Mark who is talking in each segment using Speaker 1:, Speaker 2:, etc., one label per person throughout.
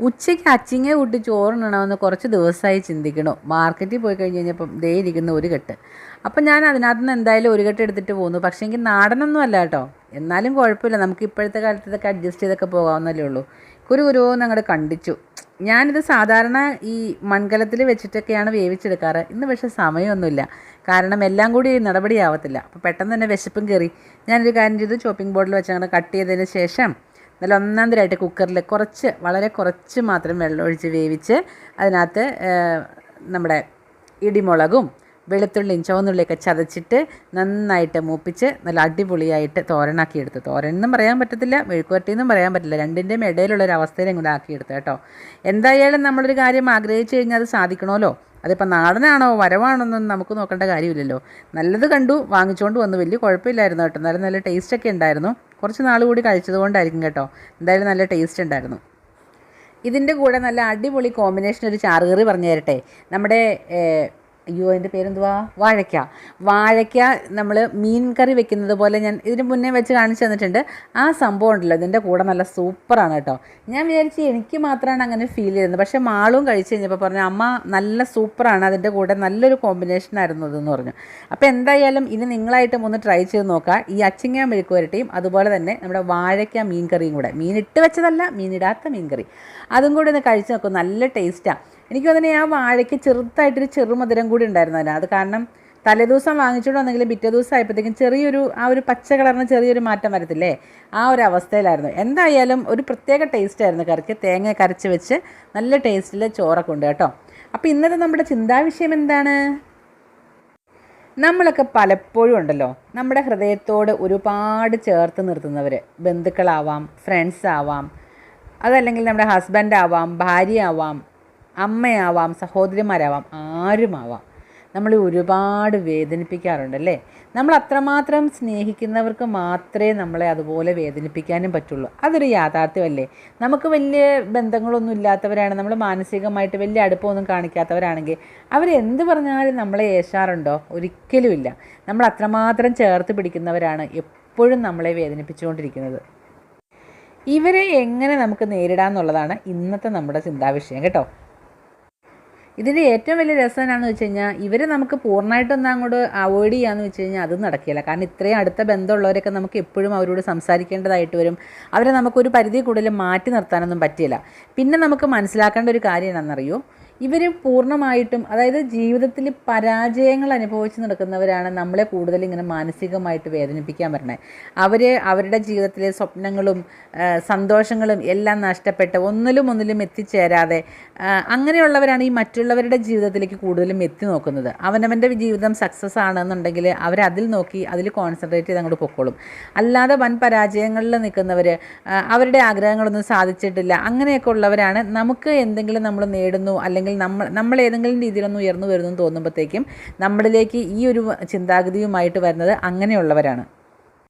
Speaker 1: ഉച്ചയ്ക്ക് അച്ചിങ്ങ കൂട്ടി ചോറിനണമെന്ന് കുറച്ച് ദിവസമായി ചിന്തിക്കണു. മാർക്കറ്റിൽ പോയി കഴിഞ്ഞ് കഴിഞ്ഞപ്പം ദേ ഇരിക്കുന്ന ഒരു കെട്ട്. അപ്പം ഞാൻ അതിനകത്ത് നിന്ന് എന്തായാലും ഒരു കെട്ട് എടുത്തിട്ട് പോന്നു. പക്ഷേ എനിക്ക് നാടനൊന്നും അല്ല കേട്ടോ. എന്നാലും കുഴപ്പമില്ല. നമുക്ക് ഇപ്പോഴത്തെ കാലത്ത് ഇതൊക്കെ അഡ്ജസ്റ്റ് ചെയ്തൊക്കെ പോകാവുന്നല്ലേ ഉള്ളൂ. കുരു കുരുവെന്ന് അങ്ങോട്ട് കണ്ടിച്ചു. ഞാനിത് സാധാരണ ഈ മൺകലത്തിൽ വെച്ചിട്ടൊക്കെയാണ് വേവിച്ചെടുക്കാറ്. ഇന്ന് പക്ഷേ സമയമൊന്നുമില്ല. കാരണം എല്ലാം കൂടി നടപടിയാവത്തില്ല. അപ്പോൾ പെട്ടെന്ന് തന്നെ വിശപ്പും കയറി. ഞാനൊരു കാര്യം ചെയ്തു. ഷോപ്പിംഗ് ബോർഡിൽ വെച്ച് അങ്ങനെ കട്ട് ചെയ്തതിന് ശേഷം നല്ല ഒന്നാം തരമായിട്ട് കുക്കറിൽ കുറച്ച് വളരെ കുറച്ച് മാത്രം വെള്ളം ഒഴിച്ച് വേവിച്ച് അതിനകത്ത് നമ്മുടെ ഇടിമുളകും വെളുത്തുള്ളിയും ചുവന്നുള്ളിയൊക്കെ ചതച്ചിട്ട് നന്നായിട്ട് മൂപ്പിച്ച് നല്ല അടിപൊളിയായിട്ട് തോരനാക്കി എടുത്തു തോരൻ എന്നും പറയാൻ പറ്റത്തില്ല മെഴുക്കുവരട്ടി എന്നും പറയാൻ പറ്റില്ല രണ്ടിന്റെയും ഇടയിലുള്ള ഒരു അവസ്ഥയിലും കൂടെ ആക്കിയെടുത്തു കേട്ടോ. എന്തായാലും നമ്മളൊരു കാര്യം ആഗ്രഹിച്ചു കഴിഞ്ഞാൽ അത് സാധിക്കണമല്ലോ. അതിപ്പോൾ നാടനാണോ വരവാണോന്നും നമുക്ക് നോക്കേണ്ട കാര്യമില്ലല്ലോ. നല്ലത് കണ്ടു വാങ്ങിച്ചുകൊണ്ട് വന്നു. വലിയ കുഴപ്പമില്ലായിരുന്നു കേട്ടോ. നല്ല നല്ല ടേസ്റ്റൊക്കെ ഉണ്ടായിരുന്നു. കുറച്ച് നാൾ കൂടി കഴിച്ചത് കൊണ്ടായിരിക്കും കേട്ടോ. എന്തായാലും നല്ല ടേസ്റ്റ് ഉണ്ടായിരുന്നു. ഇതിന്റെ കൂടെ നല്ല അടിപൊളി കോമ്പിനേഷൻ ഒരു ചാറുകറി പറഞ്ഞു തരട്ടെ. നമ്മുടെ അയ്യോ അതിന്റെ പേരെന്തുവാ? വാഴയ്ക്ക. വാഴയ്ക്ക നമ്മൾ മീൻ കറി വെക്കുന്നത് പോലെ ഞാൻ ഇതിന് മുന്നേ വെച്ച് കാണിച്ചു തന്നിട്ടുണ്ട്. ആ സംഭവം ഉണ്ടല്ലോ ഇതിന്റെ കൂടെ നല്ല സൂപ്പറാണ് കേട്ടോ. ഞാൻ വിചാരിച്ചു എനിക്ക് മാത്രമാണ് അങ്ങനെ ഫീൽ ചെയ്യുന്നത്. പക്ഷേ മാളും കഴിച്ച് കഴിഞ്ഞപ്പോൾ പറഞ്ഞു അമ്മ നല്ല സൂപ്പറാണ് അതിന്റെ കൂടെ നല്ലൊരു കോമ്പിനേഷൻ ആയിരുന്നു ഇതെന്ന് പറഞ്ഞു. അപ്പോൾ എന്തായാലും ഇനി നിങ്ങളായിട്ടും ഒന്ന് ട്രൈ ചെയ്ത് നോക്കുക ഈ അച്ചിങ്ങ മെഴുക്ക് വരട്ടിയും അതുപോലെ തന്നെ നമ്മുടെ വാഴയ്ക്ക മീൻ കറിയും കൂടെ. മീൻ ഇട്ട് വെച്ചതല്ല മീനിടാത്ത മീൻ കറി. അതും കൂടി ഒന്ന് കഴിച്ച് നോക്കും നല്ല ടേസ്റ്റാണ് എനിക്ക് തോന്നുന്നു ആ വാഴയ്ക്ക് ചെറുതായിട്ടൊരു ചെറുമധുരം കൂടി ഉണ്ടായിരുന്നു അതിന് അത് കാരണം തലേദിവസം വാങ്ങിച്ചുകൊണ്ട് വന്നെങ്കിൽ പിറ്റേ ദിവസം ആയപ്പോഴത്തേക്കും ചെറിയൊരു ആ ഒരു പച്ച കളറിന് ചെറിയൊരു മാറ്റം വരത്തില്ലേ? ആ ഒരു അവസ്ഥയിലായിരുന്നു. എന്തായാലും ഒരു പ്രത്യേക ടേസ്റ്റ് ആയിരുന്നു കറിക്ക്. തേങ്ങ കരച്ച് വെച്ച് നല്ല ടേസ്റ്റിൽ ചോറൊക്കെ ഉണ്ട് കേട്ടോ. അപ്പോൾ ഇന്നത്തെ നമ്മുടെ ചിന്താവിഷയം എന്താണ്? നമ്മളൊക്കെ പലപ്പോഴും ഉണ്ടല്ലോ നമ്മുടെ ഹൃദയത്തോട് ഒരുപാട് ചേർത്ത് നിർത്തുന്നവർ ബന്ധുക്കളാവാം ഫ്രണ്ട്സ് ആവാം അതല്ലെങ്കിൽ നമ്മുടെ ഹസ്ബൻഡ് ആവാം ഭാര്യ ആവാം അമ്മയാവാം സഹോദരിമാരാവാം ആരുമാവാം. നമ്മൾ ഒരുപാട് വേദനിപ്പിക്കാറുണ്ടല്ലേ? നമ്മൾ അത്രമാത്രം സ്നേഹിക്കുന്നവർക്ക് മാത്രമേ നമ്മളെ അതുപോലെ വേദനിപ്പിക്കാനും പറ്റുള്ളൂ. അതൊരു യാഥാർത്ഥ്യമല്ലേ? നമുക്ക് വലിയ ബന്ധങ്ങളൊന്നും ഇല്ലാത്തവരാണ് നമ്മൾ മാനസികമായിട്ട് വലിയ അടുപ്പമൊന്നും കാണിക്കാത്തവരാണെങ്കിൽ അവരെന്ത് പറഞ്ഞാലും നമ്മളെ ഏശാറുണ്ടോ? ഒരിക്കലുമില്ല. നമ്മൾ അത്രമാത്രം ചേർത്ത് പിടിക്കുന്നവരാണ് എപ്പോഴും നമ്മളെ വേദനിപ്പിച്ചുകൊണ്ടിരിക്കുന്നത്. ഇവരെ എങ്ങനെ നമുക്ക് നേരിടാമെന്നുള്ളതാണ് ഇന്നത്തെ നമ്മുടെ ചിന്താവിഷയം കേട്ടോ. ഇതിന്റെ ഏറ്റവും വലിയ രസം എന്നാന്ന് വെച്ച് കഴിഞ്ഞാൽ ഇവർ നമുക്ക് പൂർണമായിട്ടൊന്നും അങ്ങോട്ട് അവോയ്ഡ് ചെയ്യാന്ന് വെച്ച് കഴിഞ്ഞാൽ അത് നടക്കില്ല. കാരണം ഇത്രയും അടുത്ത ബന്ധമുള്ളവരൊക്കെ നമുക്ക് എപ്പോഴും അവരോട് സംസാരിക്കേണ്ടതായിട്ട് വരും. അവരെ നമുക്കൊരു പരിധി കൂടുതൽ മാറ്റി നിർത്താനൊന്നും പറ്റില്ല പിന്നെ നമുക്ക് മനസ്സിലാക്കേണ്ട ഒരു കാര്യം എന്താണെന്നറിയോ ഇവർ പൂർണമായിട്ടും അതായത് ജീവിതത്തിൽ പരാജയങ്ങൾ അനുഭവിച്ച് നടക്കുന്നവരാണ് നമ്മളെ കൂടുതൽ ഇങ്ങനെ മാനസികമായിട്ട് വേദനിപ്പിക്കാൻ വരണേ അവർ അവരുടെ ജീവിതത്തിലെ സ്വപ്നങ്ങളും സന്തോഷങ്ങളും എല്ലാം നഷ്ടപ്പെട്ട് ഒന്നിലും ഒന്നിലും എത്തിച്ചേരാതെ അങ്ങനെയുള്ളവരാണ് ഈ മറ്റുള്ളവരുടെ ജീവിതത്തിലേക്ക് കൂടുതലും എത്തി നോക്കുന്നത്. അവനവന്റെ ജീവിതം സക്സസ് ആണെന്നുണ്ടെങ്കിൽ അവരതിൽ നോക്കി അതിൽ കോൺസെൻട്രേറ്റ് ചെയ്ത് അങ്ങോട്ട് പൊക്കോളും. അല്ലാതെ വൻ പരാജയങ്ങളിൽ നിൽക്കുന്നവർ അവരുടെ ആഗ്രഹങ്ങളൊന്നും സാധിച്ചിട്ടില്ല അങ്ങനെയൊക്കെ ഉള്ളവരാണ്. നമുക്ക് എന്തെങ്കിലും നമ്മൾ നേടുന്നു അല്ലെങ്കിൽ നമ്മൾ നമ്മൾ ഏതെങ്കിലും രീതിയിലൊന്നും ഉയർന്നു വരുന്നു തോന്നുമ്പോഴത്തേക്കും നമ്മളിലേക്ക് ഈ ഒരു ചിന്താഗതിയുമായിട്ട് വരുന്നത് അങ്ങനെയുള്ളവരാണ്.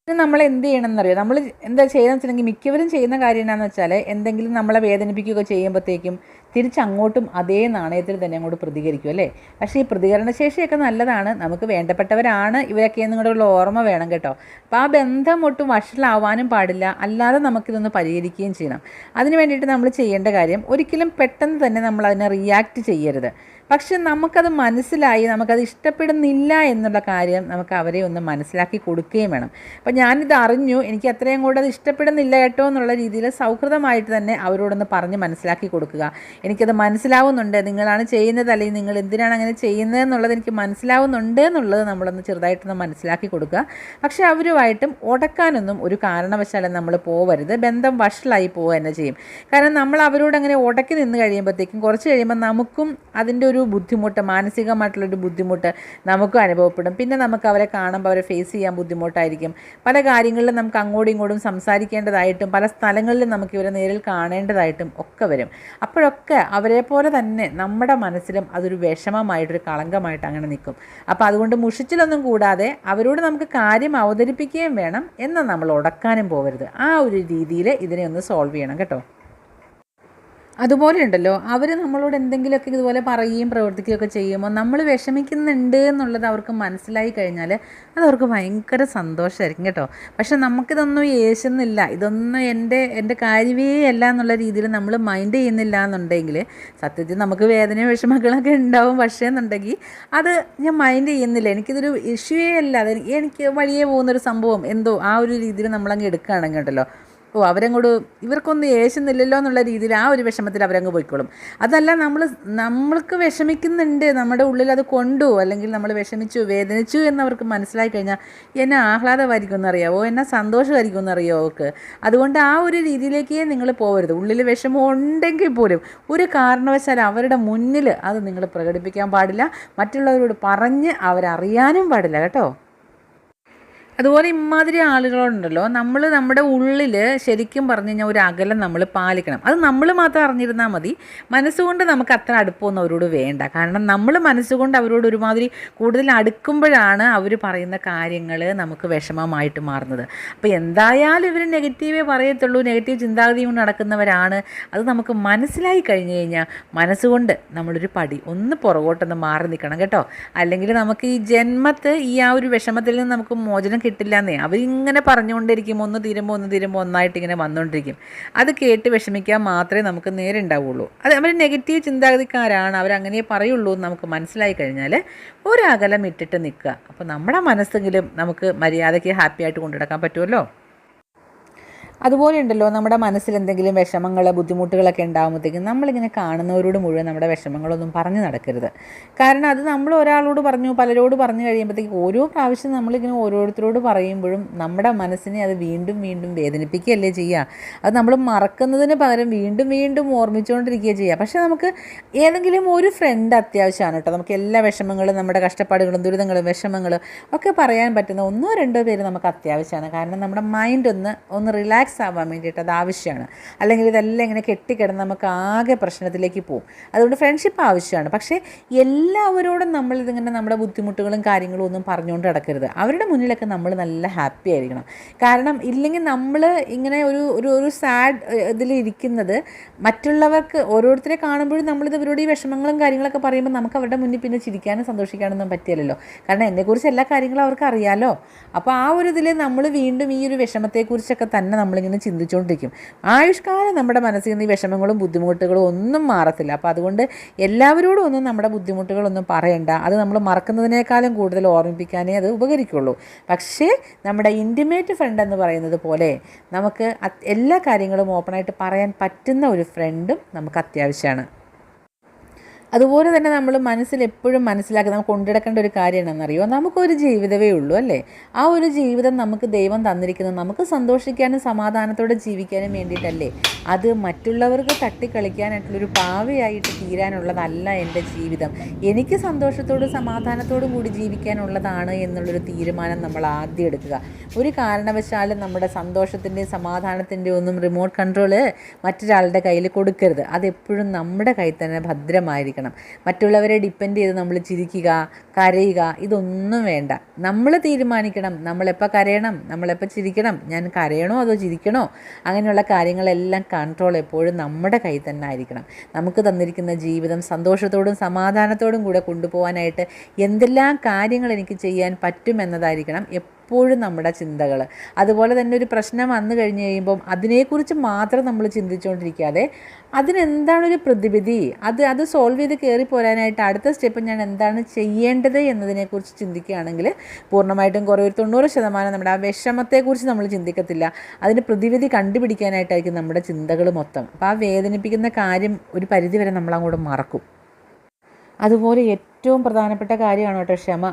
Speaker 1: പിന്നെ നമ്മൾ എന്ത് ചെയ്യണം എന്നറിയോ നമ്മൾ എന്താ ചെയ്യുന്നത് വെച്ചിട്ടുണ്ടെങ്കിൽ മിക്കവരും ചെയ്യുന്ന കാര്യം എന്താണെന്ന് വെച്ചാൽ എന്തെങ്കിലും നമ്മളെ വേദനിപ്പിക്കുകയോ ചെയ്യുമ്പോഴത്തേക്കും തിരിച്ചങ്ങോട്ടും അതേ നാണയത്തിൽ തന്നെ അങ്ങോട്ട് പ്രതികരിക്കും അല്ലേ? പക്ഷേ ഈ പ്രതികരണശേഷിയൊക്കെ നല്ലതാണ്. നമുക്ക് വേണ്ടപ്പെട്ടവരാണ് ഇവരൊക്കെ എന്നുകൂടെയുള്ള ഓർമ്മ വേണം കേട്ടോ. അപ്പോൾ ആ ബന്ധം ഒട്ടും വഷളാവാനും പാടില്ല. അല്ലാതെ നമുക്കിതൊന്ന് പരിഹരിക്കുകയും ചെയ്യണം. അതിന് വേണ്ടിയിട്ട് നമ്മൾ ചെയ്യേണ്ട കാര്യം ഒരിക്കലും പെട്ടെന്ന് തന്നെ നമ്മൾ അതിനെ റിയാക്ട് ചെയ്യരുത്. പക്ഷെ നമുക്കത് മനസ്സിലായി നമുക്കത് ഇഷ്ടപ്പെടുന്നില്ല എന്നുള്ള കാര്യം നമുക്ക് അവരെ ഒന്ന് മനസ്സിലാക്കി കൊടുക്കുകയും വേണം. അപ്പം ഞാനിത് അറിഞ്ഞു എനിക്ക് അത്രയും കൂടെ അത് ഇഷ്ടപ്പെടുന്നില്ല കേട്ടോ എന്നുള്ള രീതിയിൽ സൗഹൃദമായിട്ട് തന്നെ അവരോടൊന്ന് പറഞ്ഞ് മനസ്സിലാക്കി കൊടുക്കുക. എനിക്കത് മനസ്സിലാവുന്നുണ്ട് നിങ്ങളാണ് ചെയ്യുന്നത് അല്ലെങ്കിൽ നിങ്ങൾ എന്തിനാണ് അങ്ങനെ ചെയ്യുന്നത് എന്നുള്ളത് എനിക്ക് മനസ്സിലാവുന്നുണ്ട് എന്നുള്ളത് നമ്മളൊന്ന് ചെറുതായിട്ടൊന്ന് മനസ്സിലാക്കി കൊടുക്കുക. പക്ഷേ അവരുമായിട്ടും ഉടക്കാനൊന്നും ഒരു കാരണവശാലും നമ്മൾ പോവരുത്. ബന്ധം വഷളായി പോവുക തന്നെ ചെയ്യും. കാരണം നമ്മൾ അവരോട് അങ്ങനെ ഉടക്കി നിന്ന് കഴിയുമ്പോഴത്തേക്കും കുറച്ച് കഴിയുമ്പോൾ നമുക്കും അതിന്റെ ഒരു ബുദ്ധിമുട്ട് മാനസികമായിട്ടുള്ളൊരു ബുദ്ധിമുട്ട് നമുക്കും അനുഭവപ്പെടും. പിന്നെ നമുക്ക് അവരെ കാണുമ്പോൾ അവരെ ഫേസ് ചെയ്യാൻ ബുദ്ധിമുട്ടായിരിക്കും. പല കാര്യങ്ങളിലും നമുക്ക് അങ്ങോട്ടും ഇങ്ങോട്ടും സംസാരിക്കേണ്ടതായിട്ടും പല സ്ഥലങ്ങളിലും നമുക്ക് ഇവരെ നേരിൽ കാണേണ്ടതായിട്ടും ഒക്കെ വരും. അപ്പോഴൊക്കെ അവരെ പോലെ തന്നെ നമ്മുടെ മനസ്സിലും അതൊരു വിഷമമായിട്ടൊരു കളങ്കമായിട്ട് അങ്ങനെ നിൽക്കും. അപ്പോൾ അതുകൊണ്ട് മുഷിച്ചിലൊന്നും കൂടാതെ അവരോട് നമുക്ക് കാര്യം അവതരിപ്പിക്കുകയും വേണം എന്ന് നമ്മൾ ഉടക്കാനും പോകരുത് ആ ഒരു രീതിയിൽ ഇതിനെ ഒന്ന് സോൾവ് ചെയ്യണം കേട്ടോ. അതുപോലെ ഉണ്ടല്ലോ അവർ നമ്മളോട് എന്തെങ്കിലുമൊക്കെ ഇതുപോലെ പറയുകയും പ്രവർത്തിക്കുകയൊക്കെ ചെയ്യുമ്പോൾ നമ്മൾ വിഷമിക്കുന്നുണ്ട് എന്നുള്ളത് അവർക്ക് മനസ്സിലായി കഴിഞ്ഞാൽ അത് അവർക്ക് ഭയങ്കര സന്തോഷമായിരിക്കും കേട്ടോ. പക്ഷെ നമുക്കിതൊന്നും യേശുന്നില്ല. ഇതൊന്നും എന്റെ എന്റെ കാര്യമേ അല്ല എന്നുള്ള രീതിയിൽ നമ്മൾ മൈൻഡ് ചെയ്യുന്നില്ല എന്നുണ്ടെങ്കിൽ സത്യത്തിൽ നമുക്ക് വേദന വിഷമങ്ങളൊക്കെ ഉണ്ടാവും. പക്ഷേ എന്നുണ്ടെങ്കിൽ അത് ഞാൻ മൈൻഡ് ചെയ്യുന്നില്ല. എനിക്കിതൊരു ഇഷ്യൂവേ അല്ല. അത് എനിക്ക് വഴിയേ പോകുന്നൊരു സംഭവം എന്തോ ആ ഒരു രീതിയിൽ നമ്മളങ്ങ് എടുക്കുകയാണെങ്കിൽ ഉണ്ടല്ലോ. ഓ അവരങ്ങോട്ട് ഇവർക്കൊന്നും യേശുന്നില്ലല്ലോ എന്നുള്ള രീതിയിൽ ആ ഒരു വിഷമത്തിൽ അവരങ്ങ് പോയിക്കോളും. അതല്ല നമ്മൾ നമ്മൾക്ക് വിഷമിക്കുന്നുണ്ട് നമ്മുടെ ഉള്ളിൽ അത് കൊണ്ടു അല്ലെങ്കിൽ നമ്മൾ വിഷമിച്ചു വേദനിച്ചു എന്നവർക്ക് മനസ്സിലായി കഴിഞ്ഞാൽ എന്നെ ആഹ്ലാദമായിരിക്കും എന്നറിയാവോ? എന്നെ സന്തോഷമായിരിക്കും എന്നറിയാവോ അവർക്ക്? അതുകൊണ്ട് ആ ഒരു രീതിയിലേക്കേ നിങ്ങൾ പോകരുത് ഉള്ളിൽ വിഷമം ഉണ്ടെങ്കിൽ പോലും ഒരു കാരണവശാൽ അവരുടെ മുന്നിൽ അത് നിങ്ങൾ പ്രകടിപ്പിക്കാൻ പാടില്ല. മറ്റുള്ളവരോട് പറഞ്ഞ് അവരറിയാനും പാടില്ല കേട്ടോ? അതുപോലെ ഇമാതിരി ആളുകളുണ്ടല്ലോ. നമ്മൾ നമ്മുടെ ഉള്ളിൽ ശരിക്കും പറഞ്ഞു കഴിഞ്ഞാൽ ഒരു അകലം നമ്മൾ പാലിക്കണം. അത് നമ്മൾ മാത്രം അറിഞ്ഞിരുന്നാൽ മതി. മനസ്സുകൊണ്ട് നമുക്ക് അത്ര അടുപ്പമൊന്നും അവരോട് വേണ്ട. കാരണം നമ്മൾ മനസ്സുകൊണ്ട് അവരോട് ഒരുമാതിരി കൂടുതൽ അടുക്കുമ്പോഴാണ് അവർ പറയുന്ന കാര്യങ്ങൾ നമുക്ക് വിഷമമായിട്ട് മാറുന്നത്. അപ്പോൾ എന്തായാലും ഇവർ നെഗറ്റീവേ പറയത്തുള്ളൂ. നെഗറ്റീവ് ചിന്താഗതി കൊണ്ട് നടക്കുന്നവരാണ്. അത് നമുക്ക് മനസ്സിലായി കഴിഞ്ഞു കഴിഞ്ഞാൽ മനസ്സുകൊണ്ട് നമ്മളൊരു പടി ഒന്ന് പുറകോട്ടൊന്ന് മാറി നിൽക്കണം കേട്ടോ. അല്ലെങ്കിൽ നമുക്ക് ഈ ജന്മത്ത് ഈ ആ ഒരു വിഷമത്തിൽ നിന്ന് നമുക്ക് മോചനം കിട്ടില്ല എന്നേ അവരിങ്ങനെ പറഞ്ഞുകൊണ്ടിരിക്കും ഒന്ന് തീരുമ്പോൾ ഒന്ന് തീരുമ്പോൾ ഒന്നായിട്ട് ഇങ്ങനെ വന്നുകൊണ്ടിരിക്കും അത് കേട്ട് വിഷമിക്കാൻ മാത്രമേ നമുക്ക് നേരെ ഉണ്ടാവുള്ളൂ. അത് അവർ നെഗറ്റീവ് ചിന്താഗതിക്കാരാണ്. അവരങ്ങനെ പറയുള്ളൂ എന്ന് നമുക്ക് മനസ്സിലായി കഴിഞ്ഞാൽ ഒരകലം ഇട്ടിട്ട് നിൽക്കുക. അപ്പോൾ നമ്മുടെ മനസ്സെങ്കിലും നമുക്ക് മര്യാദയ്ക്ക് ഹാപ്പി ആയിട്ട് കൊണ്ടുനടക്കാൻ പറ്റുമല്ലോ? അതുപോലെ ഉണ്ടല്ലോ നമ്മുടെ മനസ്സിൽ എന്തെങ്കിലും വിഷമങ്ങൾ ബുദ്ധിമുട്ടുകളൊക്കെ ഉണ്ടാകുമ്പോഴത്തേക്കും നമ്മളിങ്ങനെ കാണുന്നവരോട് മുഴുവൻ നമ്മുടെ വിഷമങ്ങളൊന്നും പറഞ്ഞു നടക്കരുത്. കാരണം അത് നമ്മൾ ഒരാളോട് പറഞ്ഞു പലരോട് പറഞ്ഞു കഴിയുമ്പോഴത്തേക്കും ഓരോ പ്രാവശ്യം നമ്മളിങ്ങനെ ഓരോരുത്തരോട് പറയുമ്പോഴും നമ്മുടെ മനസ്സിനെ അത് വീണ്ടും വീണ്ടും വേദനിപ്പിക്കുകയല്ലേ ചെയ്യുക. അത് നമ്മൾ മറക്കുന്നതിന് പകരം വീണ്ടും വീണ്ടും ഓർമ്മിച്ചുകൊണ്ടിരിക്കുക ചെയ്യുക. പക്ഷേ നമുക്ക് ഏതെങ്കിലും ഒരു ഫ്രണ്ട് അത്യാവശ്യമാണ് കേട്ടോ. നമുക്ക് എല്ലാ വിഷമങ്ങളും നമ്മുടെ കഷ്ടപ്പാടുകളും ദുരിതങ്ങളും വിഷമങ്ങളും ഒക്കെ പറയാൻ പറ്റുന്ന ഒന്നോ രണ്ടോ പേര് നമുക്ക് അത്യാവശ്യമാണ്. കാരണം നമ്മുടെ മൈൻഡ് ഒന്ന് ഒന്ന് റിലാക്സ് ആവാൻ വേണ്ടിയിട്ട് അത് ആവശ്യമാണ്. അല്ലെങ്കിൽ ഇതെല്ലാം ഇങ്ങനെ കെട്ടിക്കിടന്ന് നമുക്ക് ആകെ പ്രശ്നത്തിലേക്ക് പോകും അതുകൊണ്ട് ഫ്രണ്ട്ഷിപ്പ് ആവശ്യമാണ്. പക്ഷേ എല്ലാവരോടും നമ്മൾ ഇതിങ്ങനെ നമ്മുടെ ബുദ്ധിമുട്ടുകളും കാര്യങ്ങളും ഒന്നും പറഞ്ഞുകൊണ്ട് നടക്കരുത്. അവരുടെ മുന്നിലൊക്കെ നമ്മൾ നല്ല ഹാപ്പി ആയിരിക്കണം. കാരണം ഇല്ലെങ്കിൽ നമ്മൾ ഇങ്ങനെ ഒരു ഒരു ഒരു സാഡ് ഇതിലിരിക്കുന്നത് മറ്റുള്ളവർക്ക് ഓരോരുത്തരെ കാണുമ്പോഴും നമ്മളിത് ഇവരോട് ഈ വിഷമങ്ങളും കാര്യങ്ങളൊക്കെ പറയുമ്പോൾ നമുക്ക് അവരുടെ മുന്നിൽ പിന്നെ ചിരിക്കാനും സന്തോഷിക്കാനൊന്നും പറ്റിയല്ലോ കാരണം എന്നെക്കുറിച്ച് എല്ലാ കാര്യങ്ങളും അവർക്ക് അറിയാലോ. അപ്പോൾ ആ ഒരു ഇതിൽ നമ്മൾ വീണ്ടും ഈ ഒരു വിഷമത്തെക്കുറിച്ചൊക്കെ തന്നെ നമ്മളിങ്ങനെ ചിന്തിച്ചുകൊണ്ടിരിക്കും ആയുഷ്കാലം നമ്മുടെ മനസ്സിൽ നിന്ന് ഈ വിഷമങ്ങളും ബുദ്ധിമുട്ടുകളും ഒന്നും മാറത്തില്ല. അപ്പോൾ അതുകൊണ്ട് എല്ലാവരോടും ഒന്നും നമ്മുടെ ബുദ്ധിമുട്ടുകളൊന്നും പറയണ്ട. അത് നമ്മൾ മറക്കുന്നതിനേക്കാളും കൂടുതൽ ഓർമ്മിപ്പിക്കാനേ അത് ഉപകരിക്കുള്ളൂ. പക്ഷേ നമ്മുടെ ഇന്റിമേറ്റ് ഫ്രണ്ട് എന്ന് പറയുന്നത് പോലെ നമുക്ക് എല്ലാ കാര്യങ്ങളും ഓപ്പണായിട്ട് പറയാൻ പറ്റുന്ന ഒരു ഫ്രണ്ടും നമുക്ക് അത്യാവശ്യമാണ്. അതുപോലെ തന്നെ നമ്മൾ മനസ്സിൽ എപ്പോഴും മനസ്സിലാക്കി നമുക്ക് കൊണ്ടിടക്കേണ്ട ഒരു കാര്യം എന്താണെന്നറിയോ? നമുക്കൊരു ജീവിതമേ ഉള്ളൂ അല്ലേ? ആ ഒരു ജീവിതം നമുക്ക് ദൈവം തന്നിരിക്കുന്നത് നമുക്ക് സന്തോഷിക്കാനും സമാധാനത്തോടെ ജീവിക്കാനും വേണ്ടിയിട്ടല്ലേ? അത് മറ്റുള്ളവർക്ക് തട്ടിക്കളിക്കാനായിട്ടുള്ളൊരു പാവയായിട്ട് തീരാനുള്ളതല്ല എന്റെ ജീവിതം. എനിക്ക് സന്തോഷത്തോടും സമാധാനത്തോടും കൂടി ജീവിക്കാനുള്ളതാണ് എന്നുള്ളൊരു തീരുമാനം നമ്മൾ ആദ്യം എടുക്കുക. ഒരു കാരണവശാലും നമ്മുടെ സന്തോഷത്തിന്റെയും സമാധാനത്തിന്റെയും ഒന്നും റിമോട്ട് കൺട്രോൾ മറ്റൊരാളുടെ കയ്യിൽ കൊടുക്കരുത്. അതെപ്പോഴും നമ്മുടെ കയ്യിൽ തന്നെ ഭദ്രമായിരിക്കണം മറ്റുള്ളവരെ ഡിപ്പെൻഡ് ചെയ്ത് നമ്മൾ ചിരിക്കുക കരയുക ഇതൊന്നും വേണ്ട. നമ്മൾ തീരുമാനിക്കണം. നമ്മളെപ്പോൾ കരയണം? നമ്മളെപ്പോൾ ചിരിക്കണം? ഞാൻ കരയണോ അതോ ചിരിക്കണോ? അങ്ങനെയുള്ള കാര്യങ്ങളെല്ലാം കൺട്രോൾ എപ്പോഴും നമ്മുടെ കയ്യിൽ തന്നെ ആയിരിക്കണം. നമുക്ക് തന്നിരിക്കുന്ന ജീവിതം സന്തോഷത്തോടും സമാധാനത്തോടും കൂടെ കൊണ്ടുപോകാനായിട്ട് എന്തെല്ലാം കാര്യങ്ങൾ എനിക്ക് ചെയ്യാൻ പറ്റുമെന്നതായിരിക്കണം എപ്പോഴും നമ്മുടെ ചിന്തകൾ അതുപോലെ തന്നെ ഒരു പ്രശ്നം വന്നു കഴിഞ്ഞ് കഴിയുമ്പം അതിനെക്കുറിച്ച് മാത്രം നമ്മൾ ചിന്തിച്ചുകൊണ്ടിരിക്കാതെ അതിനെന്താണൊരു പ്രതിവിധി? അത് അത് സോൾവ് ചെയ്ത് കയറി പോരാനായിട്ട് അടുത്ത സ്റ്റെപ്പ് ഞാൻ എന്താണ് ചെയ്യേണ്ടത് എന്നതിനെക്കുറിച്ച് ചിന്തിക്കുകയാണെങ്കിൽ പൂർണമായിട്ടും കുറേ ഒരു തൊണ്ണൂറ് ശതമാനം നമ്മുടെ ആ വിഷമത്തെക്കുറിച്ച് നമ്മൾ ചിന്തിക്കത്തില്ല. അതിന് പ്രതിവിധി കണ്ടുപിടിക്കാനായിട്ടായിരിക്കും നമ്മുടെ ചിന്തകൾ മൊത്തം. അപ്പോൾ ആ വേദനിപ്പിക്കുന്ന കാര്യം ഒരു പരിധിവരെ നമ്മളങ്ങോട്ട് മറക്കും. അതുപോലെ ഏറ്റവും പ്രധാനപ്പെട്ട കാര്യമാണ് കേട്ടോ ക്ഷമ.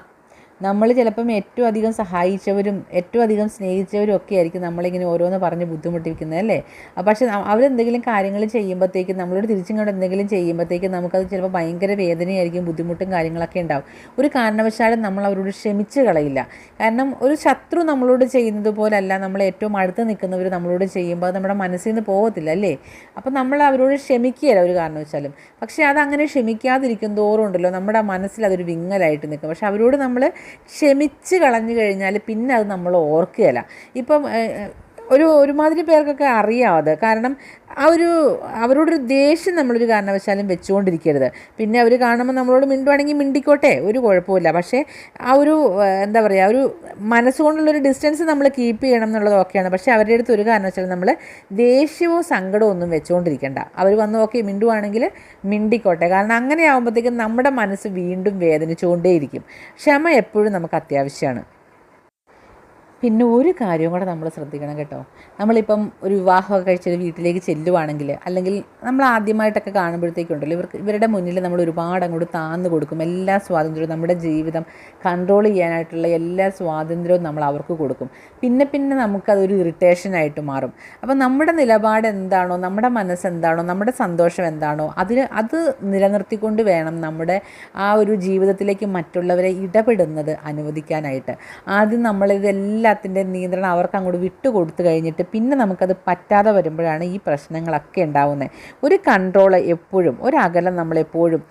Speaker 1: നമ്മൾ ചിലപ്പം ഏറ്റവും അധികം സഹായിച്ചവരും ഏറ്റവും അധികം സ്നേഹിച്ചവരും ഒക്കെ ആയിരിക്കും നമ്മളിങ്ങനെ ഓരോന്ന് പറഞ്ഞ് ബുദ്ധിമുട്ടിരിക്കുന്നത് അല്ലേ? പക്ഷേ അവരെന്തെങ്കിലും കാര്യങ്ങൾ ചെയ്യുമ്പോഴത്തേക്കും നമ്മളോട് തിരിച്ചിങ്ങോട്ട് എന്തെങ്കിലും ചെയ്യുമ്പോഴത്തേക്കും നമുക്കത് ചിലപ്പോൾ ഭയങ്കര വേദനയായിരിക്കും ബുദ്ധിമുട്ടും കാര്യങ്ങളൊക്കെ ഉണ്ടാവും. ഒരു കാരണവശാലും നമ്മൾ അവരോട് ക്ഷമിച്ച് കളയില്ല. കാരണം ഒരു ശത്രു നമ്മളോട് ചെയ്യുന്നത് പോലല്ല നമ്മൾ ഏറ്റവും അടുത്ത് നിൽക്കുന്നവർ നമ്മളോട് ചെയ്യുമ്പോൾ അത് നമ്മുടെ മനസ്സിൽ നിന്ന് പോകത്തില്ല അല്ലേ? അപ്പം നമ്മൾ അവരോട് ക്ഷമിക്കുകയില്ല ഒരു കാരണവശാലും. പക്ഷേ അതങ്ങനെ ക്ഷമിക്കാതിരിക്കും തോറും ഉണ്ടല്ലോ നമ്മുടെ മനസ്സിൽ അതൊരു വിങ്ങലായിട്ട് നിൽക്കും. പക്ഷെ അവരോട് നമ്മൾ ക്ഷമിച്ച് കളഞ്ഞു കഴിഞ്ഞാൽ പിന്നെ അത് നമ്മൾ ഓർക്കുകയില്ല. ഇപ്പം ഒരു ഒരുമാതിരി പേർക്കൊക്കെ അറിയാം അത്. കാരണം ആ ഒരു അവരോടൊരു ദേഷ്യം നമ്മളൊരു കാരണവശാലും വെച്ചുകൊണ്ടിരിക്കരുത്. പിന്നെ അവർ കാണുമ്പോൾ നമ്മളോട് മിണ്ടുവാണെങ്കിൽ മിണ്ടിക്കോട്ടെ ഒരു കുഴപ്പമില്ല പക്ഷേ ആ ഒരു എന്താ പറയുക ഒരു മനസ്സുകൊണ്ടുള്ളൊരു ഡിസ്റ്റൻസ് നമ്മൾ കീപ്പ് ചെയ്യണം എന്നുള്ളത് ഓക്കെയാണ്. പക്ഷേ അവരുടെ അടുത്ത് ഒരു കാരണവശാലും നമ്മൾ ദേഷ്യവും സങ്കടവും ഒന്നും വെച്ചുകൊണ്ടിരിക്കേണ്ട. അവർ വന്ന് ഓക്കെ മിണ്ടുവാണെങ്കിൽ മിണ്ടിക്കോട്ടെ. കാരണം അങ്ങനെ ആകുമ്പോഴത്തേക്കും നമ്മുടെ മനസ്സ് വീണ്ടും വേദനിച്ചുകൊണ്ടേയിരിക്കും. ക്ഷമ എപ്പോഴും നമുക്ക് അത്യാവശ്യമാണ്. പിന്നെ ഒരു കാര്യവും കൂടെ നമ്മൾ ശ്രദ്ധിക്കണം കേട്ടോ. നമ്മളിപ്പം ഒരു വിവാഹമൊക്കെ കഴിച്ചൊരു വീട്ടിലേക്ക് ചെല്ലുവാണെങ്കിൽ അല്ലെങ്കിൽ നമ്മൾ ആദ്യമായിട്ടൊക്കെ കാണുമ്പോഴത്തേക്കുണ്ടല്ലോ ഇവർക്ക് ഇവരുടെ മുന്നിൽ നമ്മൾ ഒരുപാട് അങ്ങോട്ട് താന്നു കൊടുക്കും. എല്ലാ സ്വാതന്ത്ര്യവും നമ്മുടെ ജീവിതം കൺട്രോൾ ചെയ്യാനായിട്ടുള്ള എല്ലാ സ്വാതന്ത്ര്യവും നമ്മൾ അവർക്ക് കൊടുക്കും. പിന്നെ പിന്നെ നമുക്കതൊരു ഇറിറ്റേഷനായിട്ട് മാറും. അപ്പം നമ്മുടെ നിലപാട് എന്താണോ നമ്മുടെ മനസ്സ് എന്താണോ നമ്മുടെ സന്തോഷം എന്താണോ അതിന് അത് നിലനിർത്തിക്കൊണ്ട് വേണം നമ്മുടെ ആ ഒരു ജീവിതത്തിലേക്ക് മറ്റുള്ളവരെ ഇടപെടുന്നത് അനുവദിക്കാനായിട്ട്. ആദ്യം നമ്മളിത് എല്ലാത്തിന്റെ നിയന്ത്രണം അവർക്ക് അങ്ങോട്ട് വിട്ടു കൊടുത്തു കഴിഞ്ഞിട്ട് പിന്നെ നമുക്കത് പറ്റാതെ വരുമ്പോഴാണ് ഈ പ്രശ്നങ്ങളൊക്കെ ഉണ്ടാവുന്നത്. ഒരു കൺട്രോൾ എപ്പോഴും ഒരു അകലം നമ്മളെപ്പോഴും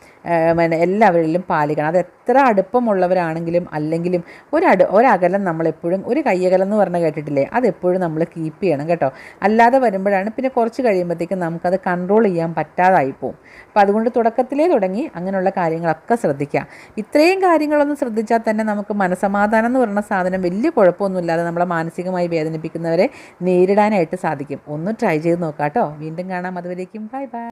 Speaker 1: എല്ലാവരിലും പാലിക്കണം. അത് എത്ര അടുപ്പമുള്ളവരാണെങ്കിലും അല്ലെങ്കിലും ഒരടു ഒരകലം നമ്മളെപ്പോഴും ഒരു കയ്യകലം എന്ന് പറഞ്ഞ് കേട്ടിട്ടില്ലേ? അതെപ്പോഴും നമ്മൾ കീപ്പ് ചെയ്യണം കേട്ടോ. അല്ലാതെ വരുമ്പോഴാണ് പിന്നെ കുറച്ച് കഴിയുമ്പോഴത്തേക്കും നമുക്കത് കൺട്രോൾ ചെയ്യാൻ പറ്റാതായി പോകും അപ്പോൾ അതുകൊണ്ട് തുടക്കത്തിലേ തുടങ്ങി അങ്ങനെയുള്ള കാര്യങ്ങളൊക്കെ ശ്രദ്ധിക്കുക. ഇത്രയും കാര്യങ്ങളൊന്നും ശ്രദ്ധിച്ചാൽ തന്നെ നമുക്ക് മനസമാധാനം എന്ന് പറയുന്ന സാധനം വലിയ കുഴപ്പമൊന്നുമില്ലാതെ നമ്മളെ മാനസികമായി വേദനിപ്പിക്കുന്നവരെ നേരിടാനായിട്ട് സാധിക്കും. ഒന്ന് ട്രൈ ചെയ്ത് നോക്കാം കേട്ടോ വീണ്ടും കാണാം. അതുവരേക്കും ബൈ ബൈ